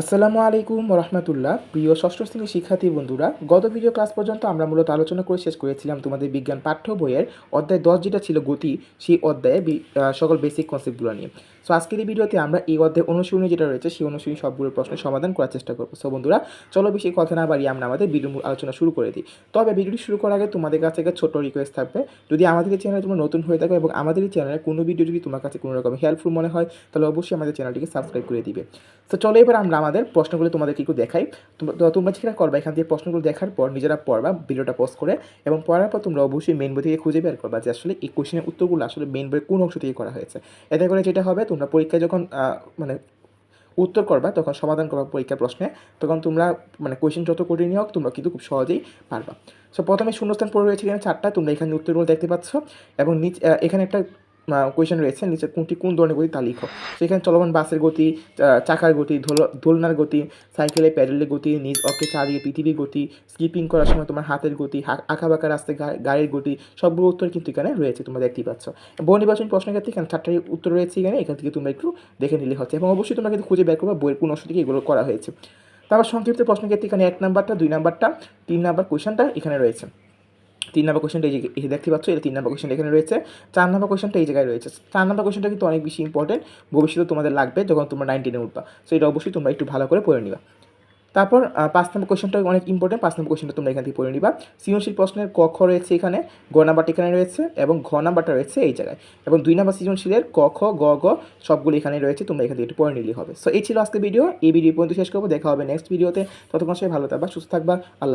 আসসালামু আলাইকুম রহমতুল্লাহ প্রিয় ষষ্ঠ শ্রেণির শিক্ষার্থী বন্ধুরা, গত ভিডিও ক্লাস পর্যন্ত আমরা মূলত আলোচনা করে শেষ করেছিলাম তোমাদের বিজ্ঞান পাঠ্য বইয়ের। অধ্যায় দশ যেটা ছিল গতি, সেই অধ্যায়ে সকল বেসিক কনসেপ্টগুলো নিয়ে। সো আজকের এই ভিডিওতে আমরা এই অধ্যায় অনুশীলনী যেটা রয়েছে, সেই অনুশীলনী সবগুলো প্রশ্নের সমাধান করার চেষ্টা করব। সো বন্ধুরা, চলো বেশি কথা না বাড়িয়ে আমরা আমাদের ভিডিও আলোচনা শুরু করে দিই। তবে ভিডিওটি শুরু করার আগে তোমাদের কাছ থেকে ছোট রিকোয়েস্ট থাকবে। যদি আমাদের চ্যানেলে তোমরা নতুন হয়ে থাকো এবং আমাদের এই চ্যানেলে কোনো ভিডিও যদি তোমার কাছে কোনো রকম হেল্পফুল মনে হয়, তাহলে অবশ্যই আমাদের চ্যানেলটিকে সাবস্ক্রাইব করে দিবে। তো চলো এবার আমরা আমাদের প্রশ্নগুলো তোমাদেরকে একটু দেখাই। তোমরা তোমরা যেটা করবা, এখান থেকে প্রশ্নগুলো দেখার পর নিজেরা পড়বা, ভিডিওটা পোস্ট করে এবং পড়ার পর তোমরা অবশ্যই মেন বই থেকে খুঁজে বের করবা যে আসলে এই কোশ্চেনের উত্তরগুলো আসলে মেন বইয়ের কোন অংশ থেকে করা হয়েছে। এতে করে যেটা হবে, তোমরা পরীক্ষায় যখন মানে উত্তর করবা, তখন সমাধান করবা পরীক্ষার প্রশ্নে, তখন তোমরা মানে কোয়েশ্চেন যত কঠিনই হোক, তোমরা কিন্তু খুব সহজেই পারবা। সো প্রথমে শূন্যস্থান পড়ে রয়েছে এখানে চারটা, তোমরা এখানে উত্তরগুলো দেখতে পাচ্ছ এবং নিচ এখানে একটা কোয়েশ্চেন রয়েছে, নিচে কোনটি কোন ধরনের গতি তা লিখো। সেখানে চলমান বাসের গতি চাকার গতি দোলনার গতি, সাইকেলে প্যাডেলের গতি, নিজ অক্ষে চারিয়ে পৃথিবীর গতি স্কিপিং করার সময় তোমার হাতের গতি আঁকা বাঁকা রাস্তায় গাড়ির গতি, সবগুলো উত্তর কিন্তু এখানে রয়েছে, তোমরা দেখতেই পাচ্ছ। বহু নির্বাচন প্রশ্নের ক্ষেত্রে এখানে চারটাই উত্তর রয়েছে এখানে, এখান থেকে তোমরা একটু দেখে নিলে হচ্ছে। এবং অবশ্যই তোমরা কিন্তু খুঁজে বের করবে বইয়ের কোন অংশ থেকে এগুলো করা হয়েছে। তারপর সংক্ষিপ্ত প্রশ্নের ক্ষেত্রে এখানে এক নাম্বারটা, দুই নাম্বারটা, তিন নাম্বার কোয়েশনটা এখানে রয়েছে। তিন নাম্বার কোয়েশনটা এই যে দেখতে পাচ্ছ, এটা তিন নাম্বার কোয়েশন এখানে রয়েছে। চার নাম্বার কোয়েশনটা এই জায়গায় রয়েছে। চার নাম্বার কোয়েশনটা কিন্তু অনেক বেশি ইম্পর্টেন্ট ভবিষ্যতে তোমাদের লাগবে যখন তোমরা নাইন টেনে উঠবা। সো এটা অবশ্যই তোমরা একটু ভালো করে পড়ে নিবা। তারপর পাঁচ নম্বর কোয়েশনটা অনেক ইম্পর্টেন্ট পাঁচ নম্বর কোয়েশনটা তোমরা এখান থেকে পড়ে নিবা। সৃজনশীল প্রশ্নের ক, খ রয়েছে এখানে। গ নাম্বারটা এখানে রয়েছে এবং ঘ নাম্বারটা রয়েছে এই জায়গায়। এবং দুই নাম্বার সৃজনশীলের ক, খ, গ গ সবগুলো এখানে রয়েছে। তোমরা এখান থেকে একটু পড়ে নিলেই হবে। সো এই ছিল আজকে ভিডিও এই ভিডিও পর্যন্ত শেষ করব। দেখা হবে নেক্সট ভিডিওতে ততক্ষণ সবাই ভালো থাকবা, সুস্থ থাকবা। আল্লাহ